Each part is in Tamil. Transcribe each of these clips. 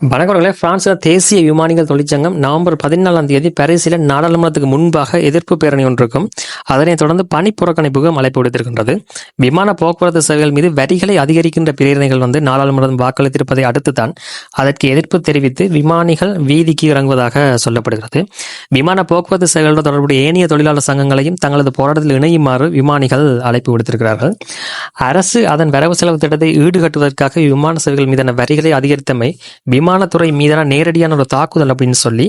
வணக்கங்களே பிரான்ஸ் தேசிய விமானிகள் தொழிற்சங்கம் நவம்பர் பதினாலாம் தேதி பாரிஸில் நாடாளுமன்றத்துக்கு முன்பாக எதிர்ப்பு பேரணி ஒன்றுக்கும் அதனைத் தொடர்ந்து பணி புறக்கணிப்புக்கும் அழைப்பு விடுத்திருக்கின்றது. விமான போக்குவரத்து சேவைகள் மீது வரிகளை அதிகரிக்கின்ற பிரேரணைகள் வந்து நாடாளுமன்றம் வாக்களித்திருப்பதை அடுத்து தான் அதற்கு எதிர்ப்பு தெரிவித்து விமானிகள் வீதிக்கு இறங்குவதாக சொல்லப்படுகிறது. விமான போக்குவரத்து சேவைகளோடு தொடர்புடைய ஏனைய தொழிலாளர் சங்கங்களையும் தங்களது போராட்டத்தில் இணையுமாறு விமானிகள் அழைப்பு விடுத்திருக்கிறார்கள். அரசு அதன் வரவு செலவு திட்டத்தை ஈடுகட்டுவதற்காக விமான சேவைகள் மீதான வரிகளை அதிகரித்தமை விமானத்துறை மீதான நேரடியான ஒரு தாக்குதல் அப்படின்னு சொல்லி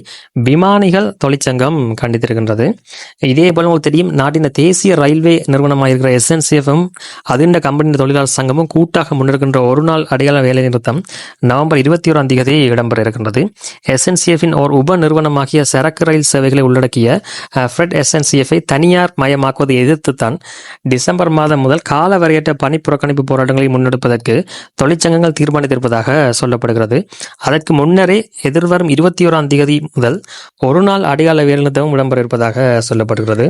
விமானிகள் தொழிற்சங்கம் கண்டித்திருக்கின்றது. இதே போல உங்களுக்கு தெரியும் நாட்டின் தேசிய ரயில்வே நிறுவனமாக இருக்கிற எஸ்என்சிஎஃப்பும் அதிண்ட கம்பெனி தொழிலாளர் சங்கமும் கூட்டாக முன்னிருக்கின்ற ஒரு நாள் அடையாள வேலை நிறுத்தம் நவம்பர் இருபத்தி ஓராம் தேதி இடம்பெற இருக்கின்றது. எஸ்என்சிஎஃபின் ஓர் உப நிறுவனமாகிய சரக்கு ரயில் சேவைகளை உள்ளடக்கிய ஃப்ரெட் எஸ்என்சிஎஃப்பை தனியார் மயமாக்குவதை எதிர்த்து தான் டிசம்பர் மாதம் முதல் கால வரையற்ற பணி புறக்கணிப்பு போராட்டங்களை முன்னெடுப்பதற்கு தொழிற்சங்கங்கள் தீர்மானித்திருப்பதாக சொல்லப்படுகிறது. அதற்கு முன்னரே எதிர்வரும் இருபத்தி ஓராம் தேதி முதல் ஒரு நாள் அடையாள வேலைநிறுத்தமும் இடம்பெற இருப்பதாக சொல்லப்படுகிறது.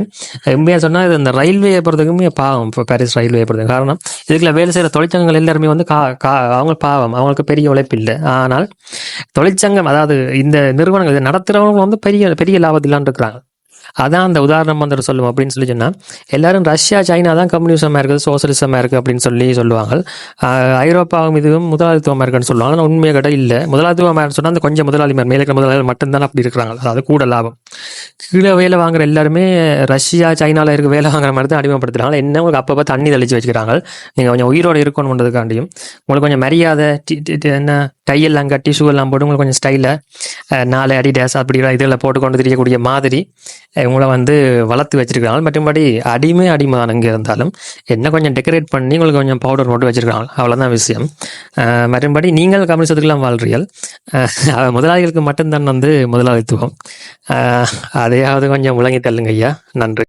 உண்மையாக சொன்னால் இது இந்த ரயில்வே பொறுத்தவரைக்குமே பாவம். இப்போ பாரிஸ் ரயில்வே பொறுத்த காரணம் இதுக்குள்ள வேலை செய்கிற தொழிற்சங்கங்கள் எல்லாருமே வந்து கா கா அவங்க பாவம். அவங்களுக்கு பெரிய உழைப்பு இல்லை. ஆனால் தொழிற்சங்கம் அதாவது இந்த நிறுவனங்கள் இதை நடத்துகிறவங்க வந்து பெரிய பெரிய லாபத்திலான் இருக்கிறாங்க. அதான் அந்த உதாரணம் வந்துட்டு சொல்லுவோம் அப்படின்னு சொல்லி சொன்னால் எல்லாரும் ரஷ்யா சைனா தான் கம்யூனிசமாக இருக்குது சோசியலிசமாக இருக்குது அப்படின்னு சொல்லி சொல்லுவாங்க. ஐரோப்பாவும் இதுவும் முதலாளித்துவமாக இருக்குன்னு சொல்லுவாங்க. ஆனால் உண்மையை இல்லை. முதலாளித்துவமாக சொன்னால் அந்த கொஞ்சம் முதலாளி மேலே இருக்கிற முதலாளிகள் மட்டும்தான் அப்படி இருக்கிறாங்க. அதாவது கூட லாபம். கீழே வேலை வாங்குற எல்லாருமே ரஷ்யா சைனால இருக்க வேலை வாங்குற மாதிரி தான் அடிமைப்படுத்துறாங்க. என்ன உங்களுக்கு அப்பப்போ தண்ணி தெளிச்சு வச்சுக்கிறாங்க. நீங்கள் கொஞ்சம் உயிரோட இருக்கணுன்றதுக்காண்டியும் உங்களுக்கு கொஞ்சம் மரியாதை என்ன டையெல்லாம் கட்டி ஷூ எல்லாம் போட்டு உங்களுக்கு கொஞ்சம் ஸ்டைலில் நாலு அடிடாஸ் அப்படி இதில் போட்டுக்கொண்டு தெரியக்கூடிய மாதிரி இவங்கள வந்து வளர்த்து வச்சிருக்காங்க மற்றபடி அடிமை அடிமான் அங்கே இங்கே இருந்தாலும் என்ன கொஞ்சம் டெக்கரேட் பண்ணி உங்களுக்கு கொஞ்சம் பவுடர் போட்டு வச்சிருக்காங்க. அவ்வளோதான் விஷயம். அஹ் மற்றபடி நீங்கள் கம்யூனிசத்துக்கெல்லாம் வாழ்றீர்கள். முதலாளிகளுக்கு மட்டும்தான் வந்து முதலாளித்துவம். அதையாவது கொஞ்சம் விளங்கி தள்ளுங்க ஐயா. நன்றி.